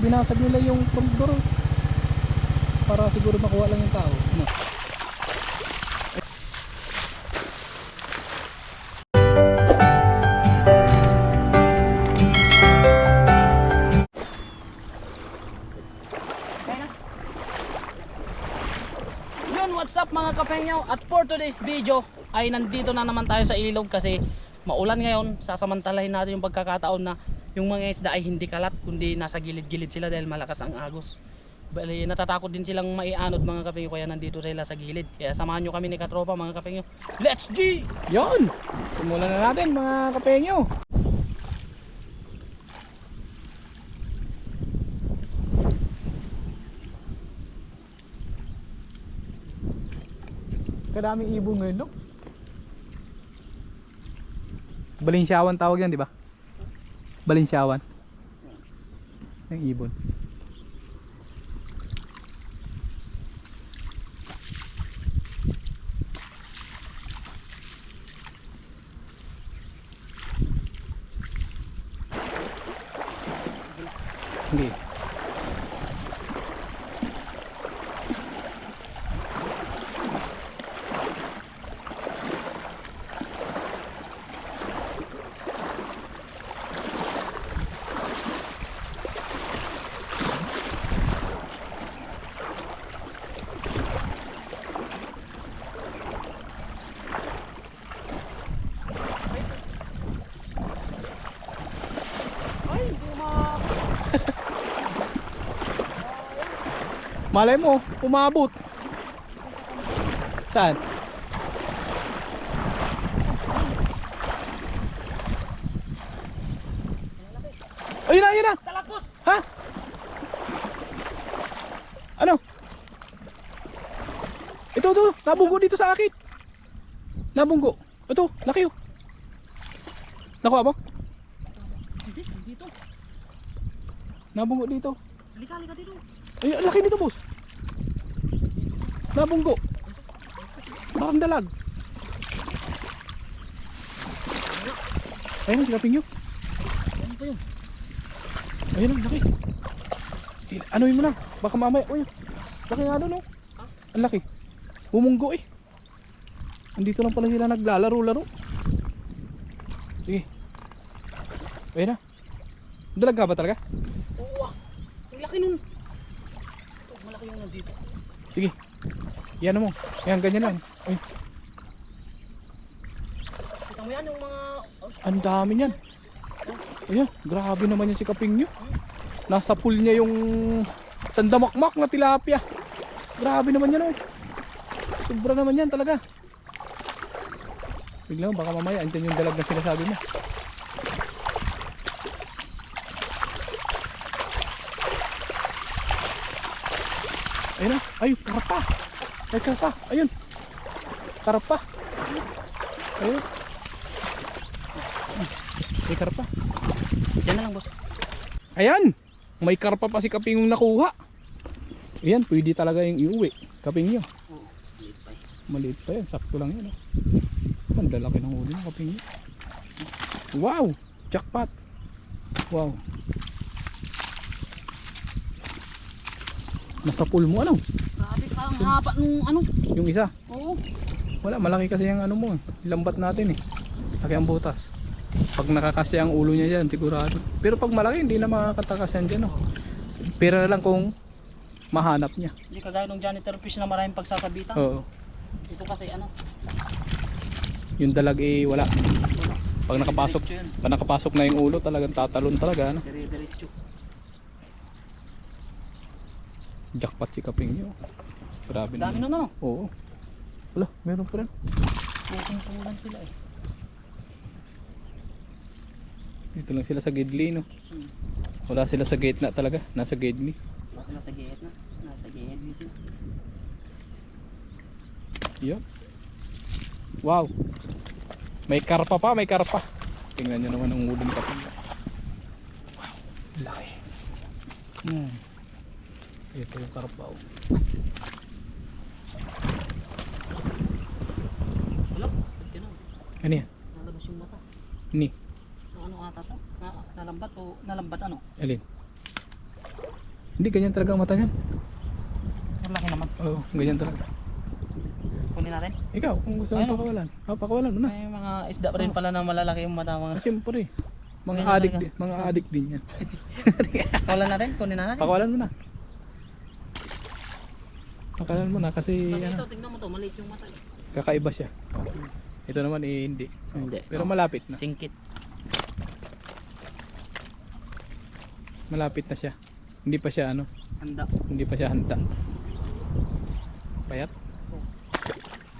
binasag nila yung koridor. Para siguro makuha lang yung tao. Ano? Yun, what's up mga kapengyo? At for today's video ay nandito na naman tayo sa ilog kasi maulan ngayon. Sasamantalahin natin yung pagkakataon na yung mga isda ay hindi kalat kundi nasa gilid-gilid sila dahil malakas ang agos. Bali, natatakot din silang maianod mga kapengyo kaya nandito sila sa gilid. Kaya samahan nyo kami ni Katropa mga kapengyo. Let's G! Yon! Simulan na natin mga kapengyo. Kadaming ibon ngayon, no? Balinsyawan tawag yan, di ba? Balinsyawan. Ang ibon. Hindi. Ay, hindi ma... Malay mo, umabot. Saan? Ayun na, ayun na. Talakos! Ha? Ano? Ito, ito. Nabunggo dito sa akin. Nabunggo. Ito, laki oh. Nakuha mo? Hindi, dito. Nabunggo dito. Halika, halika dito. Ay, laki nito, boss. Nabunggo. Parang dalag. Ayun, silapin nyo. Ano pa yun? Ayun, ang laki. Il- Anuin mo na. Baka mamaya. Uy, laki nga doon, oh. Ha? Ang laki. Bumunggo eh. Andito lang pala sila naglalaro-laro. Sige. Ayun na. Dalag ka ba talaga? Oo ah. Ang laki nun. Malaki yung nandito. Sige. Yan mo. Ayan, ganyan lang. Ay, Kita mo yan yung mga... ang dami niyan. Ayan, grabe naman yan si Kaping nyo. Nasa pool niya yung sandamakmak na tilapia. Grabe naman yan oh. Sobra naman yan talaga. Bigla mo, baka mamaya andyan yung dalag na sinasabi mo. Ayun na, ay karpa. Ay karpa, ayun. Karpa. Ayun. May karpa. Yan na lang boss. Ayan! May karpa pa si Kaping yung nakuha. Ayan, pwede talaga yung iuwi. Kaping nyo. Maliit pa yan, sakto lang yan. Oh. Ang lalaki ng huli ng kaping nyo. Wow! Jackpot! Wow! Nasa pool mo ano? Grabe ka ang haba nung ano. Yung isa. Oo. Wala, malaki kasi yung ano mo. eh. Lambat natin eh. Laki ang butas. Pag nakakasya ang ulo niya dyan, sigurado. Pero pag malaki, hindi na makakatakas yan dyan. Oh. Pero na lang kung mahanap niya. Hindi kagaya ng janitor fish na maraming pagsasabitan. Oo. Ito kasi ano. Yung dalag eh wala. Pag nakapasok, pag nakapasok na yung ulo, talagang tatalon talaga. Ano? Dire-diretso. Jackpot si Kaping nyo. Grabe Dami na. nun ano. Oo. Wala, meron pa rin. Puting-pulan sila eh. Dito lang sila sa Gidli, no? Hmm. Wala sila sa gate na talaga. Nasa Gidli. Nasa sila sa gate na. Nasa gate din sila. Yun. Wow. May karpa pa, may karpa. Tingnan nyo naman ang ulo ni Kaping. Wow. Laki. Hmm. Ito yung karpa. Oh. Wala. Ba't yun Ano yan? Nalabas yung mata. Ni. Ano ata to? Na, nalambat o nalambat ano? Alin? Hindi, ganyan talaga ang mata niyan. Ang laki naman. Oo, ganyan talaga. Kunin natin. Ikaw, kung gusto mo Ayun. pakawalan. Ah, pakawalan mo na. May mga isda pa rin pala na malalaki yung mata mga. Ah, Siyempre. Mga adik din, mga adik din yan. Wala natin, kunin natin. Pakawalan mo na. Pakawalan mo na kasi Pag ito, ano, tingnan mo to, maliit yung mata. eh. kakaiba siya. Ito naman eh, hindi. Hindi. Pero malapit na. Singkit. Malapit na siya. Hindi pa siya ano, Handa. hindi pa siya hanta. Payat?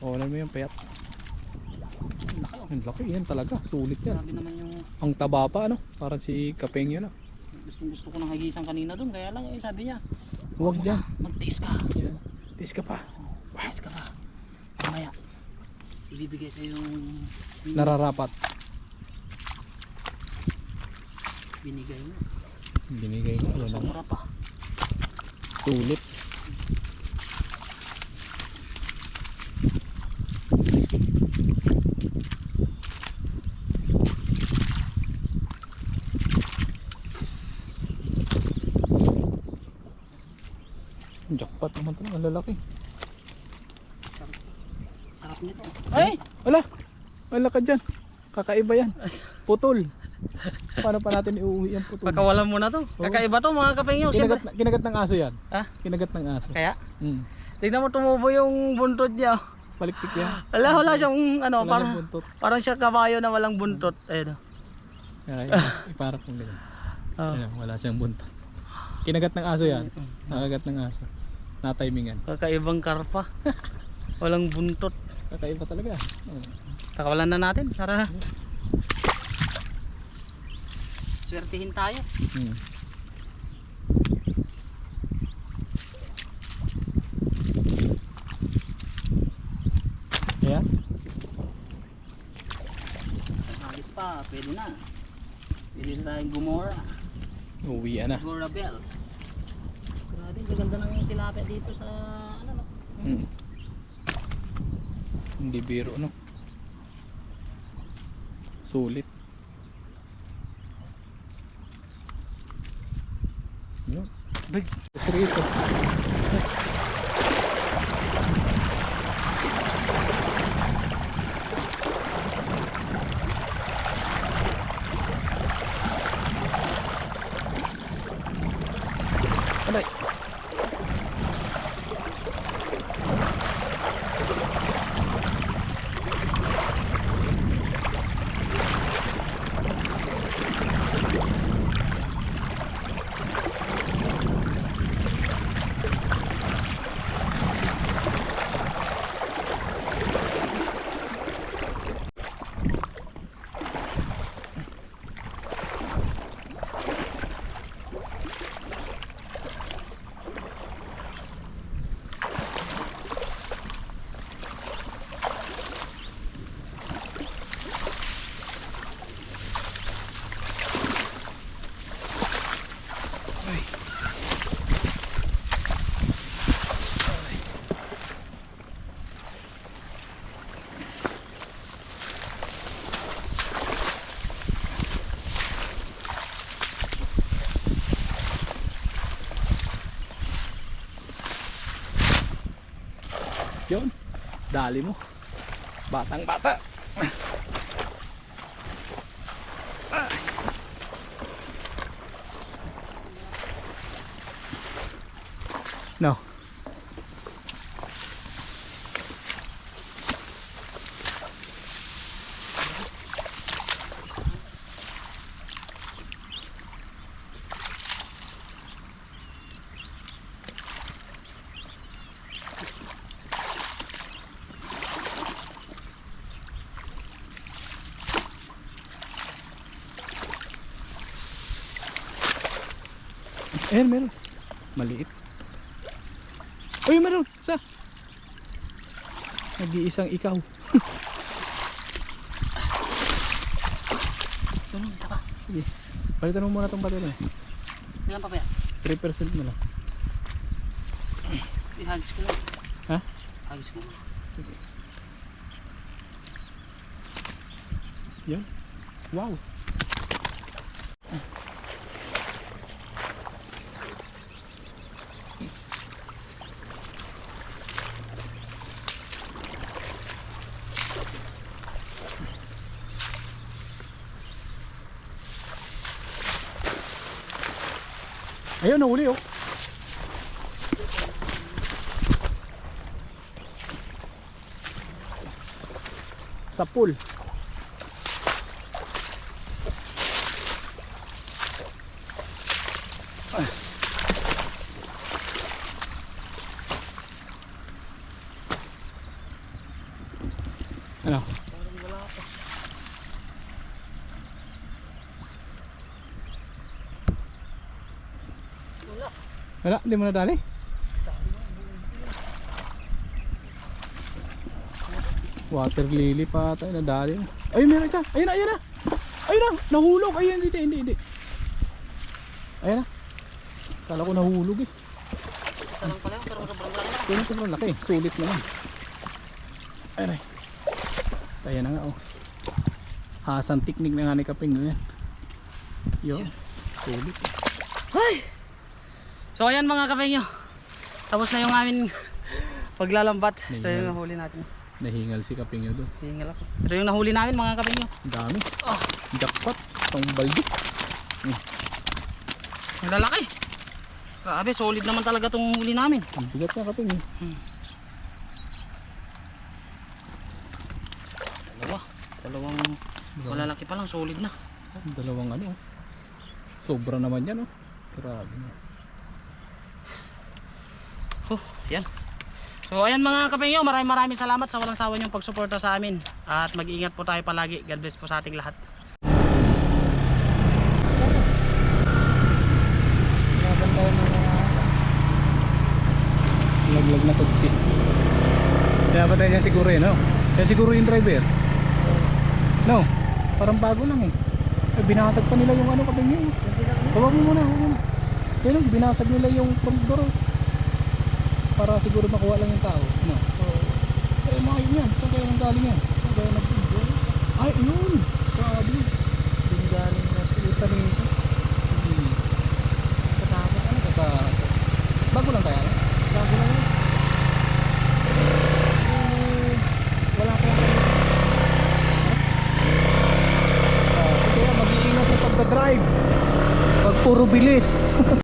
Oo, alam mo yung payat. Ang laki oh. Ang laki yan talaga, sulit yan. Grabe naman yung Ang taba pa ano, parang si Kapeng yun ah. gustong gusto ko ng hagisan kanina dun. Kaya lang eh, sabi niya, Huwag dyan. magtiis ka. Yan. Tis ka pa. Tiis ka pa. Mamaya. Ibibigay sa yung Nararapat. binigay mo. Binigay na, ang Sobra pa. sulit. Jackpot naman ito, ang lalaki. Sarap, sarap nito. Ay! Wala! Wala ka dyan. Kakaiba yan. Putol. Paano pa natin iuwi yung putol? Pagkawalan mo na to. Kakaiba to mga kapengyo. Kinagat, Siyempre. kinagat ng aso yan. Ha? Kinagat ng aso. Kaya? Mm. Tignan mo tumubo yung buntot niya. Paliktik yan. Wala, wala siyang ano, Wala parang, parang siya kabayo na walang buntot. Ayun. Kaya, iparap ng ganyan. Oh. Ayun, wala siyang buntot. Kinagat ng aso yan. Nakagat ng aso. Natimingan. Kakaibang karpa. walang buntot. Kakaiba talaga. Oh. Kakawalan na natin para swertihin tayo. Hmm. Ayan. Alis pa, pwede na. Pwede na tayong gumora. Uwi na. Gora bells. Grabe, gaganda ng tilapia dito sa ano no. Hmm. Hindi biro no. Sulit. Yun. Big. Rito. Yun. Dali mo. Batang bata. No. Ayan, meron. Maliit. Uy, meron. Isa. Nag-iisang ikaw. Ganun, isa pa. Sige. Palitan mo muna itong bato na. Ilan pa ba yan? 3% na lang. Ihagis ko lang. Ha? Hagis ko lang. Sige. Yan. Wow. Ayun, nahuli oh. Sa pool. Wala, hindi mo nadali? Water lily pa tayo nadali. Ayun, meron isa. Ayun na, ayun na. Ayun na, nahulog. Ayun, hindi, hindi, hindi. Ayun na. Kala ko nahulog eh. Isa lang pala pero sobrang laki na. Ayun, sobrang laki. Sulit naman. Ayun ay. Ayan na nga oh. Hasan technique na nga ni Kaping ngayon. Yun. Sulit. Ay! So ayan mga kapengyo. Tapos na yung amin paglalambat. Ito yung nahuli natin. Nahingal si Kaping yun doon. Tinggal ako. Ito yung nahuli namin mga kapengyo. Ang dami. Oh, Jackpot. Isang baldi. ang lalaki. Grabe, solid naman talaga tong huli namin. Ang bigat na Kaping eh. Dalawa. Dalawang malalaki pa lang, solid na. Dalawang ano. oh. Sobra naman yan oh. Grabe na. Oh, yan. So ayan mga kapengyo, maraming maraming salamat sa walang sawa niyong pagsuporta sa amin. At mag-iingat po tayo palagi. God bless po sa ating lahat. Laglag na tutsi. Kaya ba tayo dyan siguro eh, no? Kaya siguro yung driver. No? Parang bago lang eh. eh binasag pa nila yung ano kapag yun. Huwag mo muna, huwag mo muna. Yun, oh, binasag nila yung front door. Para siguro makuha lang yung tao. No? Eh, mga yun yan. Saan kaya nang galing yan? Saan kaya nag Ay, yun!